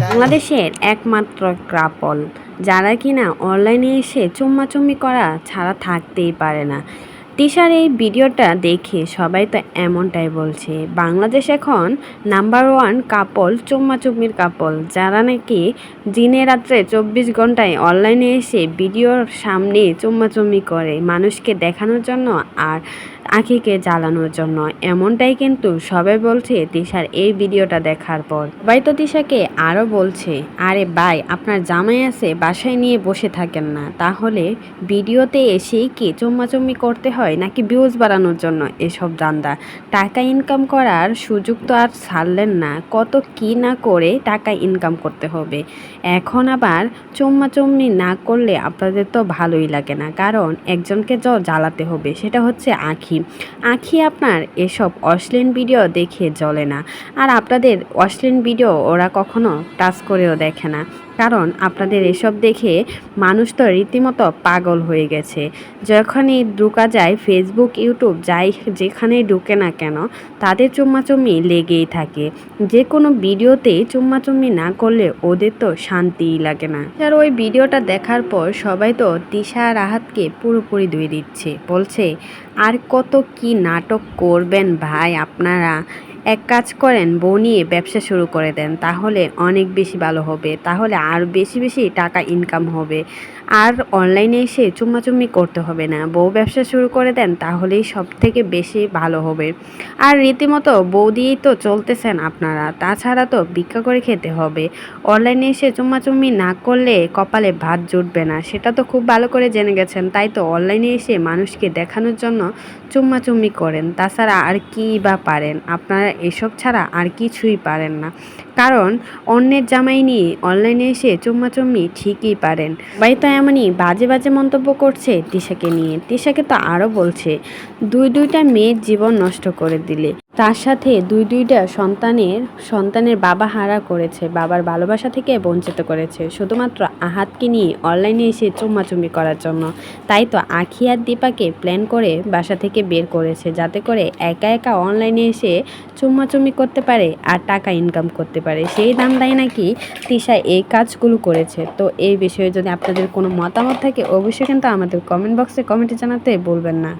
বাংলাদেশের একমাত্র ক্রাপল যারা কিনা অনলাইনে এসে চুম্মাচুম্মি করা ছাড়া থাকতেই পারে না। তিশার এই ভিডিওটা দেখে সবাই তো এমনটাই বলছে। বাংলাদেশ এখন নাম্বার ওয়ান কাপল, চুম্মাচুম্মির কাপল। যারা নাকি দিনে রাত্রে চব্বিশ ঘন্টায় অনলাইনে এসে ভিডিওর সামনে চুম্মাচুম্মি করে মানুষকে দেখানোর জন্য আর আঁখিকে জ্বালানোর জন্য, এমনটাই কিন্তু সবাই বলছে তিশার এই ভিডিওটা দেখার পর। ভাই তো তিশাকে আরও বলছে, আরে ভাই, আপনার জামাই আছে, বাসায় নিয়ে বসে থাকেন না। তাহলে ভিডিওতে এসেই কি চুম্মাচুম্মি করতে হয় নাকি ভিউজ বাড়ানোর জন্য এসব দান্দা? টাকা ইনকাম করার সুযোগ তো আর ছাড়লেন না। কত কি না করে টাকা ইনকাম করতে হবে। এখন আবার চুম্মাচুম্মি না করলে আপনাদের তো ভালোই লাগে না। কারণ একজনকে য জ্বালাতে হবে, সেটা হচ্ছে আঁখি। আঁখি আপনার এসব অশ্লীল ভিডিও দেখে জ্বলে না। আর আপনাদের অশ্লীল ভিডিও ওরা কখনো টাচ করেও দেখে না। কারণ আপনাদের এসব দেখে মানুষ তো রীতিমতো পাগল হয়ে গেছে। যখনই ঢুকা যায় ফেসবুক ইউটিউব যাই যেখানেই ঢুকে না কেন, তাদের চুম্মাচুম্মি লেগেই থাকে। যে কোনো ভিডিওতে চুম্মাচুম্মি না করলে ওদের তো শান্তিই লাগে না। আর ওই ভিডিওটা দেখার পর সবাই তো তিশা রাহাতকে পুরোপুরি ধুয়ে দিচ্ছে। বলছে, আর কত কি নাটক করবেন ভাই আপনারা? এক কাজ করেন, বউ নিয়ে ব্যবসা শুরু করে দেন, তাহলে অনেক বেশি ভালো হবে, তাহলে আর বেশি বেশি টাকা ইনকাম হবে। আর অনলাইনে এসে চুম্মাচুম্মি করতে হবে না, বউ ব্যবসা শুরু করে দেন, তাহলেই সব থেকে বেশি ভালো হবে। আর রীতিমতো বউ দিয়েই তো চলতেছেন আপনারা, তাছাড়া তো ভিক্ষা করে খেতে হবে। অনলাইনে এসে চুম্মাচুম্মি না করলে কপালে ভাত জুটবে না, সেটা তো খুব ভালো করে জেনে গেছেন, তাই তো অনলাইনে এসে মানুষকে দেখানোর জন্য চুম্মাচুম্মি করেন, তাছাড়া আর কী বা পারেন, আপনারা এসব ছাড়া আর কিছুই পারেন না। কারণ অন্যের জামাই নিয়ে অনলাইনে এসে চুম্মাচুম্মি ঠিকই পারেন। ভাই তো এমনই বাজে বাজে মন্তব্য করছে তিশাকে নিয়ে। তিশাকে তো আরও বলছে, দুই দুইটা মেয়ের জীবন নষ্ট করে দিলে। তার সাথে দুই দুইটা সন্তানের সন্তানের বাবা হারা করেছে, বাবার ভালোবাসা থেকে বঞ্চিত করেছে। শুধুমাত্র আহাতকে নিয়ে অনলাইনে এসে চুম্মাচুম্মি করার জন্য। তাই তো আখি আর দীপাকে প্ল্যান করে বাসা থেকে বের করেছে, যাতে করে একা একা অনলাইনে এসে চুম্মাচুম্মি করতে পারে আর টাকা ইনকাম করতে পারে। সেই দাম দান্দায় নাকি তিশা এই কাজগুলো করেছে। তো এই বিষয়ে যদি আপনাদের কোনো মতামত থাকে, অবশ্যই কিন্তু আমাদের কমেন্ট বক্সে কমেন্টে জানাতে বলবেন না।